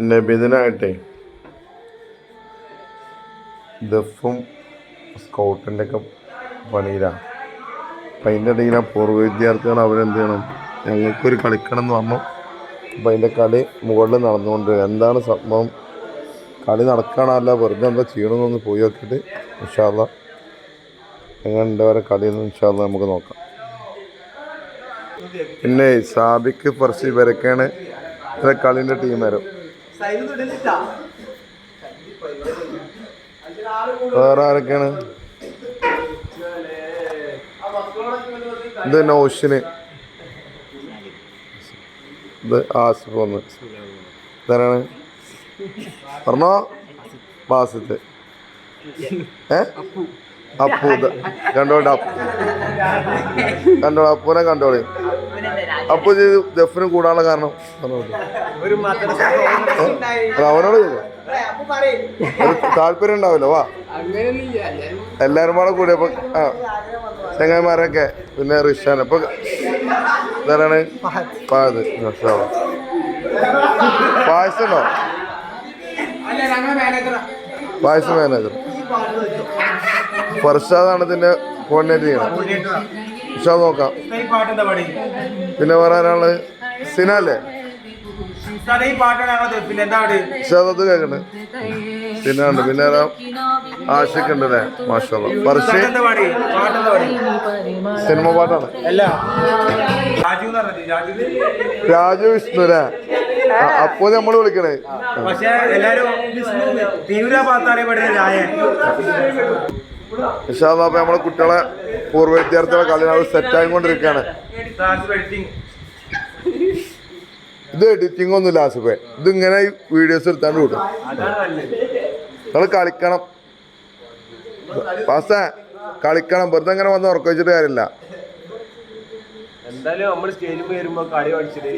നബിദിനായിട്ടേ. ദഫും സ്കൗട്ടിന്റെ ഒക്കെ പണിയിലാണ് അപ്പം അതിന്റെ ഇടയിൽ ആ പൂർവ വിദ്യാർത്ഥികൾ അവരെന്ത് ചെയ്യണം? ഞങ്ങൾക്കൊരു കളിക്കണം എന്ന് പറഞ്ഞു. അപ്പം അതിന്റെ കളി മുകളിൽ നടന്നുകൊണ്ട് എന്താണ് സംഭവം? കളി നടക്കാനല്ല വെറുതെ എന്താ ചെയ്യണമെന്നൊന്ന് പോയി നോക്കിയിട്ട് ഇൻഷാല്ല എങ്ങനെ വരെ കളിയെന്ന് ഇൻഷാല്ല നമുക്ക് നോക്കാം. പിന്നെ സാബിക്ക് ഫർസി ഇവരൊക്കെയാണ് ഇത്ര കളീന്റെ ടീം വരും. വേറെ ആരൊക്കെയാണ്? ഇത് നൗഷിന് ഇത് ആസിഫ് ഒന്ന് ഇതാരാണ്? പറഞ്ഞോ? ബാസിത്ത്. ഏ? അപ്പു. കണ്ടോണ്ട് അപ്പു. കണ്ടോളൂ അപ്പൂനെ കണ്ടോളി. അപ്പു ഇത് ദഫിന് കൂടാനുള്ള കാരണം അവനോട് താല്പര്യം ഉണ്ടാവില്ല വാ. എല്ലാരും കൂടെ അപ്പൊ ആ ചങ്ങായിമാരൊക്കെ പിന്നെ റിഷാൻ അപ്പൊ ഇതാരാണ്? പാത്. പായസം ഉണ്ടോ പായസം മാനേജർ ഫർഷാദാണ് ഇതിന്റെ കോർഡിനേറ്റ് ചെയ്യണം ഇഷാ നോക്കാം. പിന്നെ ആരാൾ? സിനല്ലേ സാറേ കേക്കണ്ട് സിന ഉണ്ട്. പിന്നെ ആഷിഖ് ഉണ്ട് അല്ലേ? മാഷാ പാടി? സിനിമ പാട്ടാണ്. രാജു വിഷ്ണു അല്ലേ? അപ്പോ നമ്മൾ വിളിക്കണേ. പക്ഷെ എല്ലാരും തീവ്ര അപ്പൊ നമ്മളെ കുട്ടികളെ പൂർവ വിദ്യാർത്ഥികളെ കളി സെറ്റ് ആയിക്കൊണ്ടിരിക്കുകയാണ് വെഡിങ് ഇത് എഡിറ്റിംഗ് ഒന്നുമില്ല ആസിഫെ ഇത് ഇങ്ങനെ വീഡിയോസ് എടുത്താണ്ട് കൂട്ടും നിങ്ങൾ നിങ്ങൾ കളിക്കണം. പാസ കളിക്കണം. വെറുതെ ഇങ്ങനെ വന്ന് ഉറക്കം വെച്ചിട്ട് കാര്യമില്ല.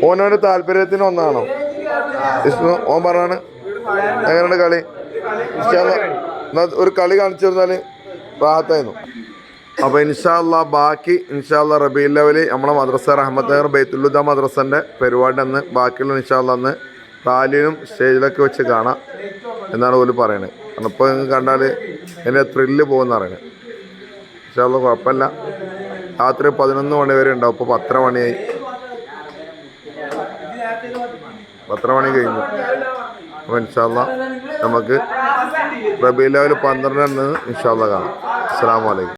ഓനോട് താല്പര്യത്തിന് ഒന്നാണോ? വിഷ്ണു ഓൻ പറഞ്ഞാണ്. എങ്ങനെയുണ്ട് കളി? ഒരു കളി കാണിച്ചു തന്നാൽ റാഹത്തായിരുന്നു അപ്പൊ ഇൻഷാല്ല ബാക്കി ഇൻഷാല്ല റബീൽ ലെവൽ നമ്മളെ മദ്രസ റഹ്മത്ത് നഗർ ബൈത്തുല്ലുദ മദ്രസന്റെ പരിപാടി അന്ന് ബാക്കിയുള്ള ഇൻഷാല്ല അന്ന് റാലിയിലും സ്റ്റേജിലൊക്കെ വെച്ച് കാണാം എന്നാണ് ഓൽ പറയണത്. കാരണം ഇപ്പൊ നിങ്ങൾ കണ്ടാൽ എന്നെ ത്രില്ല് പോകുന്ന പറയണത്. ഇൻഷാല്ല കുഴപ്പമില്ല. രാത്രി പതിനൊന്ന് മണി വരെ ഉണ്ടാവും. ഇപ്പൊ പത്തര മണിയായി. പത്തര മണി കഴിഞ്ഞു. അപ്പോൾ ഇൻഷാല്ല നമുക്ക് റബീ ലെവൽ പന്ത്രണ്ടിന് ഇൻഷാല്ല കാണാം. അസ്സാം വലൈക്കും